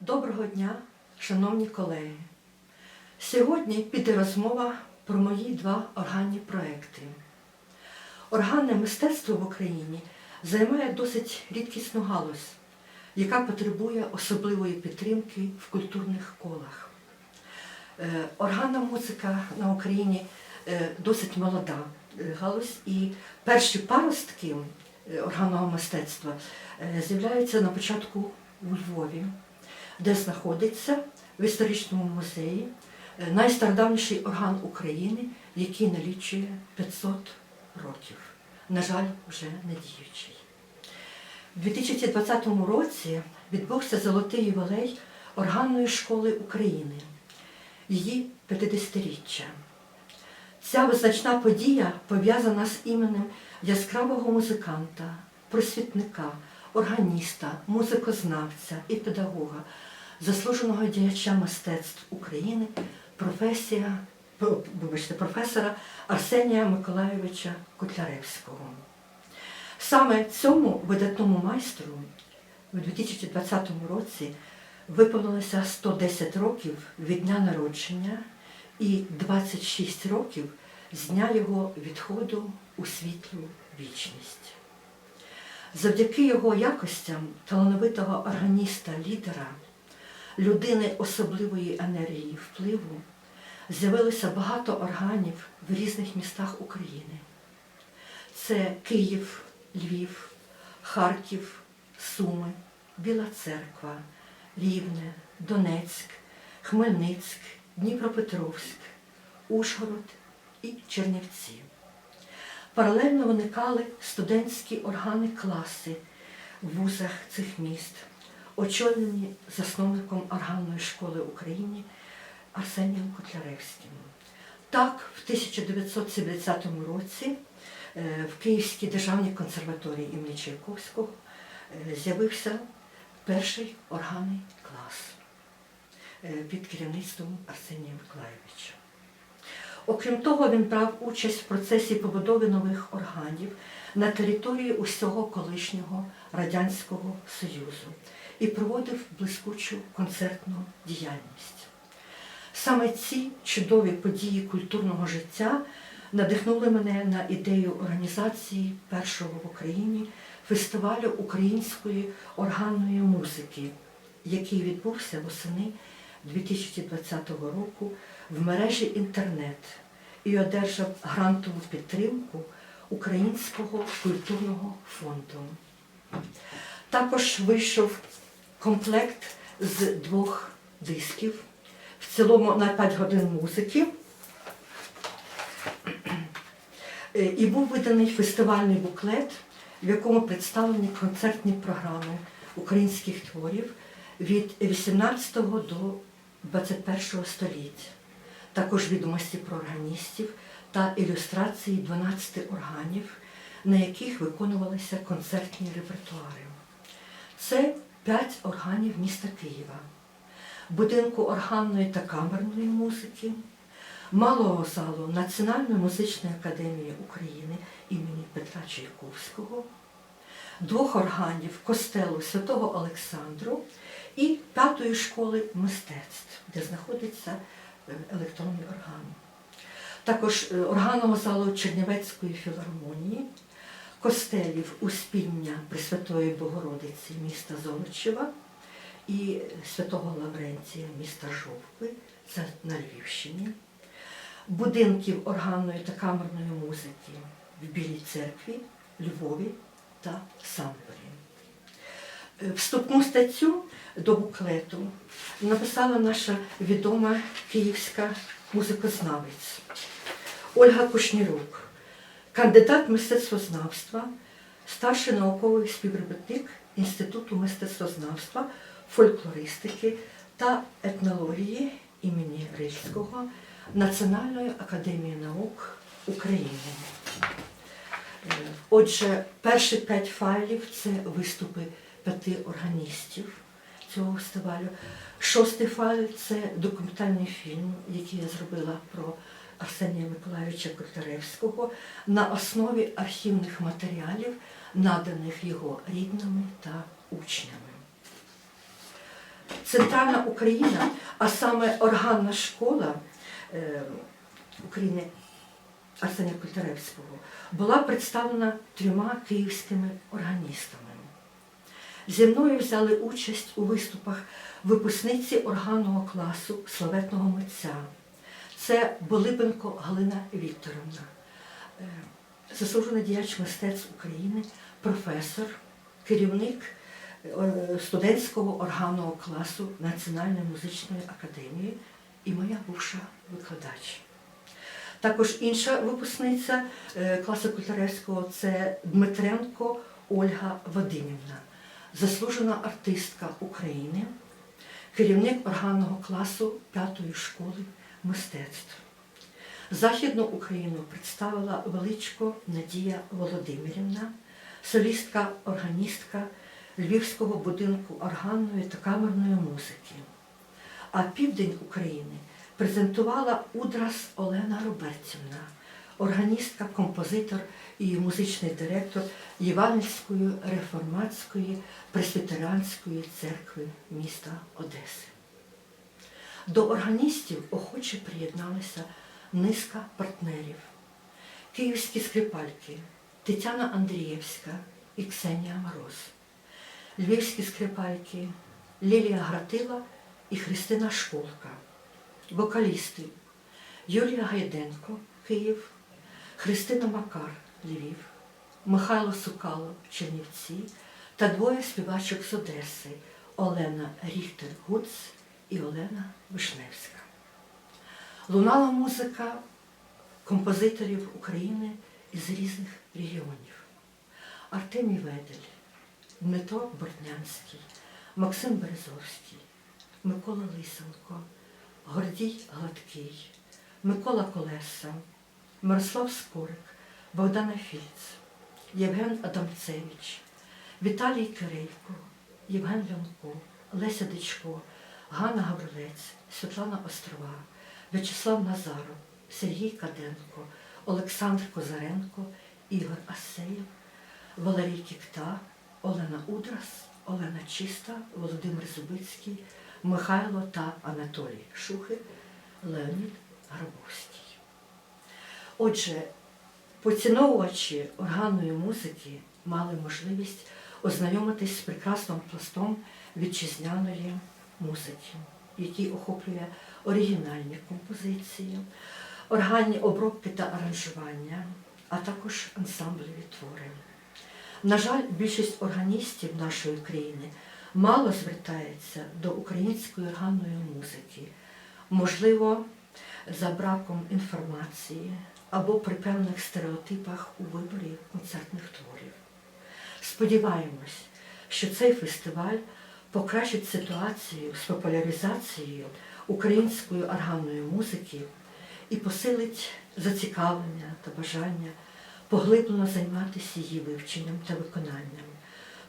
Доброго дня, шановні колеги. Сьогодні піде розмова про мої два органні проекти. Органне мистецтво в Україні займає досить рідкісну галузь, яка потребує особливої підтримки в культурних колах. Е, Органна музика на Україні е, досить молода е, галузь, і перші паростки органного мистецтва з'являються на початку у Львові, де знаходиться в історичному музеї е, найстародавніший орган України, який налічує 500 років. На жаль, вже не діючий. У 2020 році відбувся золотий ювілей органної школи України, її 50-річчя. Ця визначна подія пов'язана з іменем яскравого музиканта, просвітника, органіста, музикознавця і педагога, заслуженого діяча мистецтв України, професія, вибачте, професора Арсенія Миколайовича Котляревського. Саме цьому видатному майстру у 2020 році виповнилося 110 років від дня народження і 26 років з дня його відходу у світлу вічність. Завдяки його якостям талановитого органіста-лідера, людини особливої енергії впливу, з'явилося багато органів в різних містах України. Це Київ, Львів, Харків, Суми, Біла Церква, Рівне, Донецьк, Хмельницьк, Дніпропетровськ, Ужгород і Чернівці. Паралельно виникали студентські органи класи в вузах цих міст, очолені засновником органної школи України Арсенієм Котляревським. Так, в 1970 році е, в Київській державній консерваторії імені Чайковського е, з'явився перший органний клас е, під керівництвом Арсенія Миколаєвича. Окрім того, він брав участь в процесі побудови нових органів на території усього колишнього Радянського Союзу і проводив блискучу концертну діяльність. Саме ці чудові події культурного життя надихнули мене на ідею організації першого в Україні фестивалю української органної музики, який відбувся восени 2020 року в мережі інтернет і одержав грантову підтримку Українського культурного фонду. Також вийшов комплект з двох дисків, в цілому на 5 годин музики. І був виданий фестивальний буклет, в якому представлені концертні програми українських творів від 18 до 21 століття. Також відомості про органістів та ілюстрації 12 органів, на яких виконувалися концертні репертуари. Це п'ять органів міста Києва, будинку органної та камерної музики, малого залу Національної музичної академії України імені Петра Чайковського, двох органів костелу Святого Олександру і п'ятої школи мистецтв, де знаходиться е, електронний орган. Також е, органного залу Чернівецької філармонії, костелів Успіння Пресвятої Богородиці міста Золочева і Святого Лаврентія міста Жовкви, це на Львівщині, будинків органної та камерної музики в Білій церкві, Львові та Самборі. Е, Вступну статтю до буклету написала наша відома київська музикознавець Ольга Кушнірук, кандидат мистецтвознавства, старший науковий співробітник Інституту мистецтвознавства, фольклористики та етнології імені Рильського Національної академії наук України. Е, Отже, перші п'ять файлів це виступи п'яти органістів цього фестивалю. Шостий файл це документальний фільм, який я зробила про Арсенія Миколаївича Котляревського на основі архівних матеріалів, наданих його рідними та учнями. Центральна Україна, а саме органна школа е, України Арсенія Культаревського, була представлена трьома київськими органістами. Зі мною взяли участь у виступах випускниці органного класу славетного митця. Це Болибенко Галина Вікторовна, е, заслужений діяч мистецтв України, професор, керівник е, студентського органного класу Національної музичної академії і моя бувша викладач. Також інша випускниця е, класу Культаревського це Дмитренко Ольга Вадимівна, заслужена артистка України, керівник органного класу п'ятої школи мистецтв. Західну Україну представила величко Надія Володимирівна, солістка, органістка Львівського будинку органної та камерної музики. А південь України презентувала Удрас Олена Робертівна, органістка, композитор і музичний директор Євангельської реформатської пресвітеріанської церкви міста Одеси. До органістів охоче приєдналися низка партнерів. Київські скрипальки Тетяна Андрієвська і Ксенія Мороз, львівські скрипальки Лілія Гратила і Христина Школка, вокалісти Юлія Гайденко, Київ, Христина Макар, Львів, Михайло Сукало, Чернівці та двоє співачок з Одеси Олена Ріхтер Гуц і Олена Вишневська. Лунала музика композиторів України із різних регіонів. Артемій Ведель, Дмитро Бортнянський, Максим Березовський, Микола Лисенко, Гордій Гладкий, Микола Колеса, Мирослав Скорик, Богдана Фільц, Євген Адамцевич, Віталій Кирейко, Євген Лянко, Леся Дичко, Ганна Гаврилець, Світлана Острова, В'ячеслав Назаров, Сергій Каденко, Олександр Козаренко, Ігор Асеєв, Валерій Кікта, Олена Удрас, Олена Чиста, Володимир Зубицький, Михайло та Анатолій Шухи, Леонід Грабовський. Отже, поціновувачі органної музики мали можливість ознайомитись з прекрасним пластом вітчизняної музики, який охоплює оригінальні композиції, органні обробки та аранжування, а також ансамблеві твори. На жаль, більшість органістів нашої країни мало звертається до української органної музики, можливо, за браком інформації або при певних стереотипах у виборі концертних творів. Сподіваємось, що цей фестиваль покращить ситуацію з популяризацією української органної музики і посилить зацікавлення та бажання поглиблено займатися її вивченням та виконанням,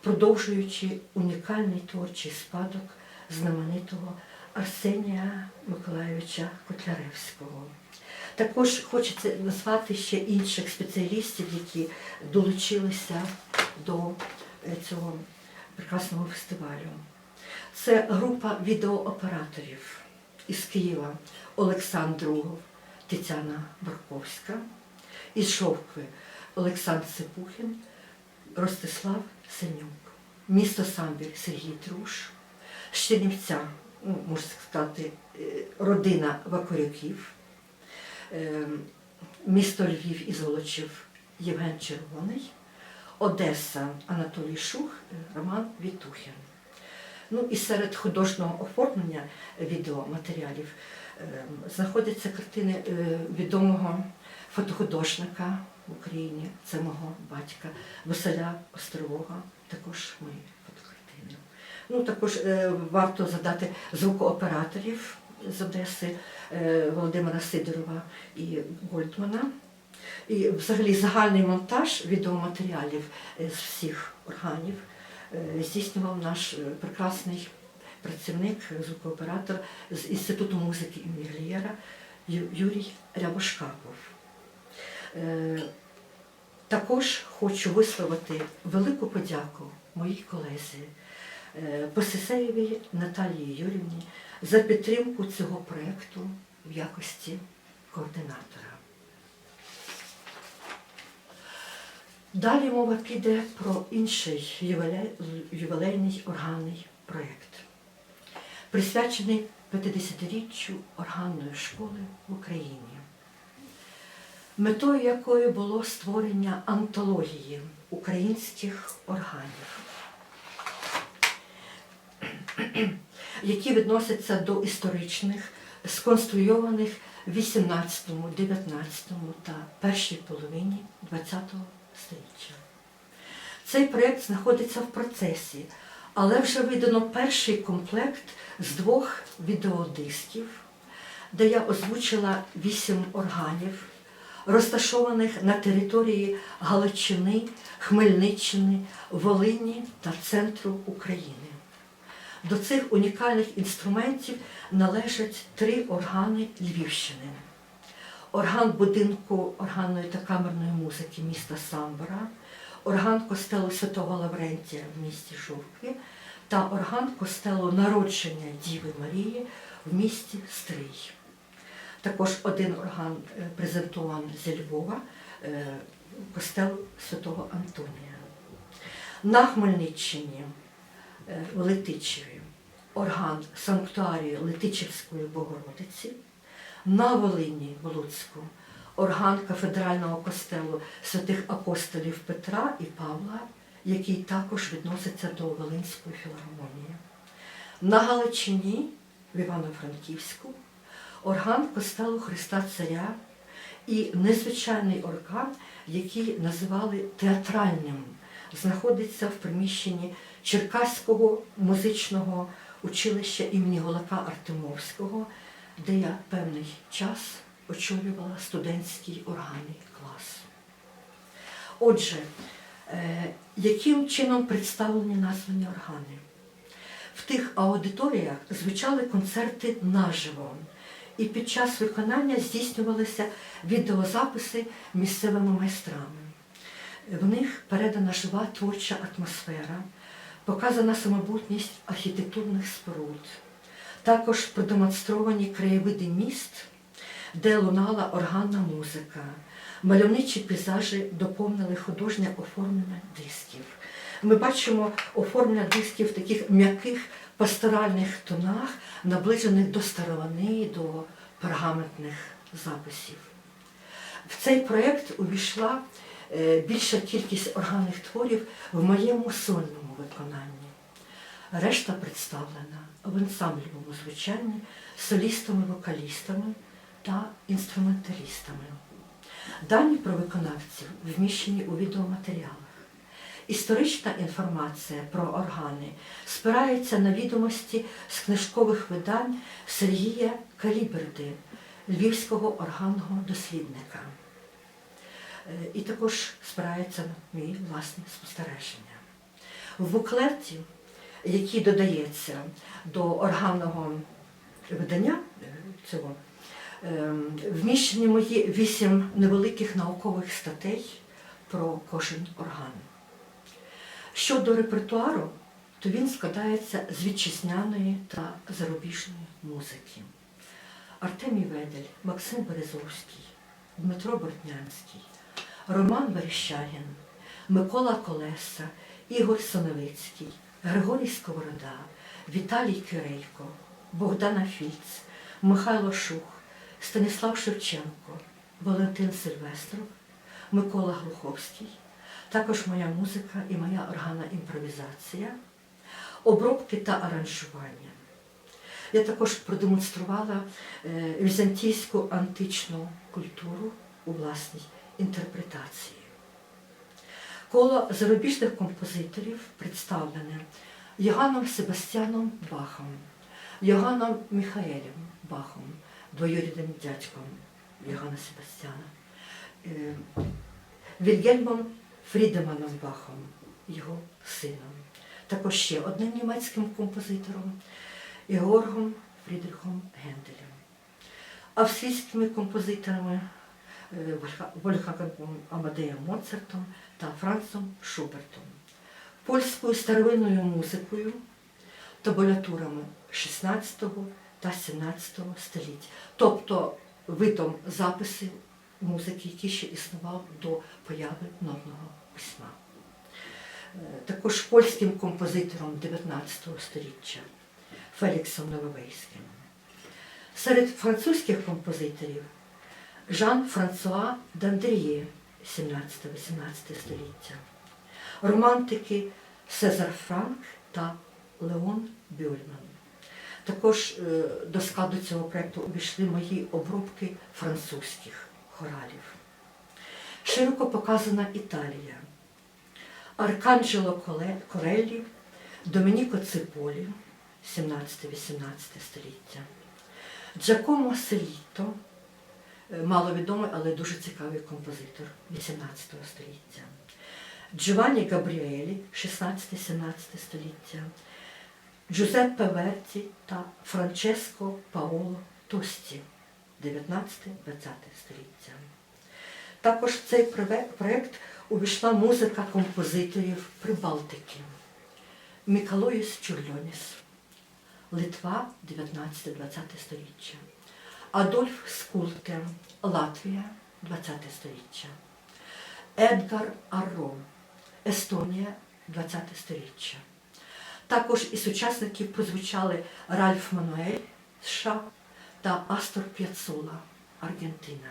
продовжуючи унікальний творчий спадок знаменитого Арсенія Миколайовича Котляревського. Також хочеться назвати ще інших спеціалістів, які долучилися до е, цього прекрасного фестивалю. Це група відеооператорів із Києва Олександр Другов, Тетяна Барковська, із Шовкви Олександр Сипухін, Ростислав Синюк, місто Самбір Сергій Труш, з Чернівця, ну, можна сказати, е, родина Вакуряків, е, місто Львів і Золочів Євген Червоний, Одеса Анатолій Шух, е, Роман Вітухін. Ну і серед художнього оформлення відеоматеріалів е, знаходяться картини е, відомого фотохудожника в Україні, це мого батька Василя Острового, також мої фотокартини. Ну, також е, варто задати звукооператорів з Одеси е, Володимира Сидорова і Гольдмана. І взагалі загальний монтаж відеоматеріалів е, з всіх органів е, здійснював наш прекрасний працівник, звукооператор з Інституту музики імені Глієра Юрій Рябошкапов. Також хочу висловити велику подяку моїй колезі, Посисеєвій Наталії Юрівні за підтримку цього проєкту в якості координатора. Далі мова піде про інший ювілейний органний проєкт, присвячений 50-річчю органної школи в Україні, метою якої було створення антології українських органів, які відносяться до історичних, сконструйованих в 18, 19 та першій половині ХХ століття. Цей проєкт знаходиться в процесі, але вже видано перший комплект з двох відеодисків, де я озвучила вісім органів, розташованих на території Галичини, Хмельниччини, Волині та центру України. До цих унікальних інструментів належать три органи Львівщини. Орган будинку органної та камерної музики міста Самбора, орган костелу Святого Лаврентія в місті Жовкві та орган костелу народження Діви Марії в місті Стрий. Також один орган е, презентований зі Львова, е, костел Святого Антонія. На Хмельниччині в Летичеві орган санктуарії Летичівської Богородиці, на Волині в Луцьку орган кафедрального костелу святих апостолів Петра і Павла, який також відноситься до Волинської філармонії. На Галичині в Івано-Франківську орган костелу Христа Царя і незвичайний орган, який називали театральним, знаходиться в приміщенні Черкаського музичного училища імені Голака Артемовського, де я певний час очолювала студентський органний клас. Отже, е, яким чином представлені названі органи? В тих аудиторіях звучали концерти наживо, і під час виконання здійснювалися відеозаписи місцевими майстрами. В них передана жива творча атмосфера, показана самобутність архітектурних споруд, також продемонстровані краєвиди міст, де лунала органна музика. Мальовничі пейзажі доповнили художнє оформлення дисків. Ми бачимо оформлення дисків в таких м'яких пасторальних тонах, наближених до старовини, до пергаментних записів. В цей проєкт увійшла більша кількість органних творів в моєму сольному виконанні. Решта представлена в ансамблевому звучанні солістами-вокалістами та інструменталістами. Дані про виконавців вміщені у відеоматеріалах. Історична інформація про органи спирається на відомості з книжкових видань Сергія Каліберди, львівського органного дослідника. І також спирається на мої власні спостереження. В буклеті, який додається до органного видання е, цього, е, вміщені мої вісім невеликих наукових статей про кожен орган. Щодо репертуару, то він складається з вітчизняної та зарубіжної музики. Артемій Ведель, Максим Березовський, Дмитро Бортнянський, Роман Верещагін, Микола Колеса, Ігор Соневицький, Григорій Сковорода, Віталій Кирейко, Богдана Фіц, Михайло Шух, Станіслав Шевченко, Валентин Сильвестров, Микола Глуховський, також моя музика і моя органна імпровізація, обробки та аранжування. Я також продемонструвала е, візантійську античну культуру у власній інтерпретації. Коло зарубіжних композиторів представлене Йоганном Себастьяном Бахом, Йоганном Міхаелем Бахом, двоюрідним дядьком Йоганна Себастьяна, е, Вільгельмом Фрідеманом Бахом, його сином, також ще одним німецьким композитором Георгом Фрідрихом Генделем, австрійськими композиторами Вольфгангом Амадеєм Моцартом та Францом Шубертом, польською старовинною музикою табулятурами 16 та 17 століття, тобто видом записів музики, який ще існував до появи нотного письма. Е, Також польським композитором 19 століття Феліксом Нововейським. Серед французьких композиторів Жан-Франсуа Дандріє 17-18 століття, романтики Сезар Франк та Леон Бюльман. Також е, до складу цього проєкту увійшли мої обробки французьких хоралів. Широко показана Італія. Арканджело Кореллі, Домініко Циполі, 17-18 століття, Джакомо Селіто, маловідомий, але дуже цікавий композитор 18 століття, Джованні Габріелі, 16-17 століття, Джузеппе Верті та Франческо Паоло Тості, 19-20 століття. Також в цей проект увійшла музика композиторів Прибалтики. Мікалоїс Чурльоніс, Литва, 19-20 століття. Адольф Скулте, Латвія, 20 століття. Едгар Арро, Естонія, 20 століття. Також із учасників прозвучали Ральф Мануель США та Астор П'яцола, Аргентина.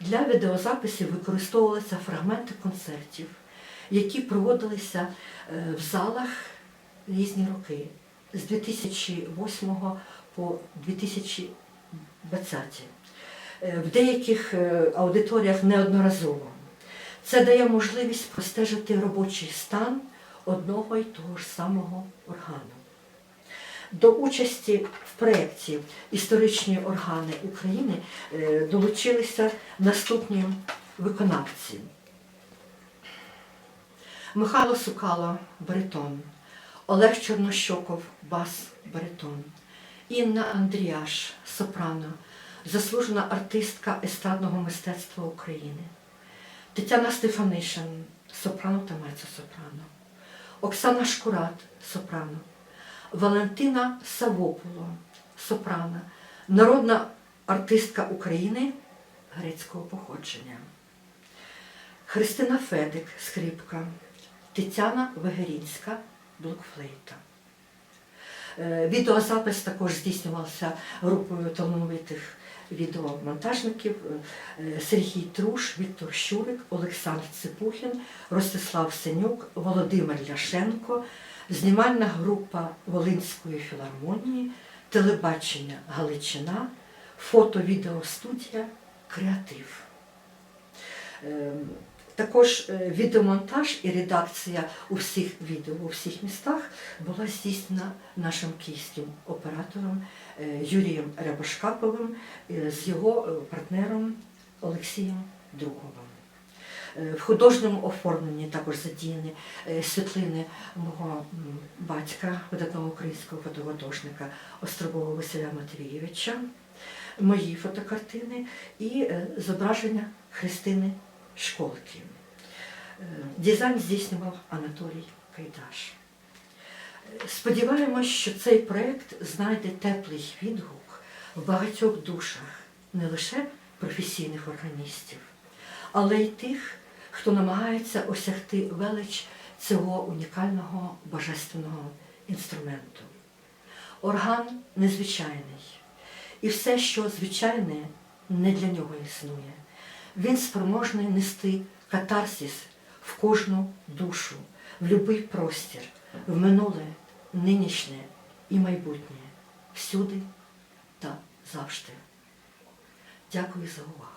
Для відеозаписів використовувалися фрагменти концертів, які проводилися е, в залах різні роки з 2008 по 2020. Е, В деяких е, аудиторіях неодноразово. Це дає можливість простежити робочий стан одного й того ж самого органу. До участі в проєкті Історичні органи України е, долучилися наступні виконавці. Михайло Сукало баритон, Олег Чорнощоков бас баритон, Інна Андріаш сопрано, заслужена артистка естрадного мистецтва України, Тетяна Стефанишин сопрано та мецо-сопрано, Оксана Шкурат сопрано, Валентина Савопуло, сопрано, народна артистка України грецького походження. Христина Федик, скрипка, Тетяна Вегерінська, блокфлейта. Е, Відеозапис також здійснювався групою талановитих відеомонтажників е, Сергій Труш, Віктор Щурик, Олександр Ципухін, Ростислав Сенюк, Володимир Ляшенко, знімальна група Волинської філармонії, телебачення Галичина, фото-відеостудія Креатив. Також е, відеомонтаж і редакція у всіх відео у всіх містах була здійснена нашим київським оператором е, Юрієм Рябошкаповим е, з його партнером Олексієм Друговим. В художньому оформленні також задіяні світлини мого батька, видатного українського фотохудожника Острового Василя Матвійовича, мої фотокартини і зображення Христини Школки. Е, Дизайн здійснював Анатолій Кайдаш. Сподіваємось, що цей проєкт знайде теплий відгук в багатьох душах не лише професійних органістів, але й тих, хто намагається осягти велич цього унікального божественного інструменту. Орган незвичайний, і все, що звичайне, не для нього існує. Він спроможний нести катарсіс в кожну душу, в будь-який простір, в минуле, нинішнє і майбутнє, всюди та завжди. Дякую за увагу.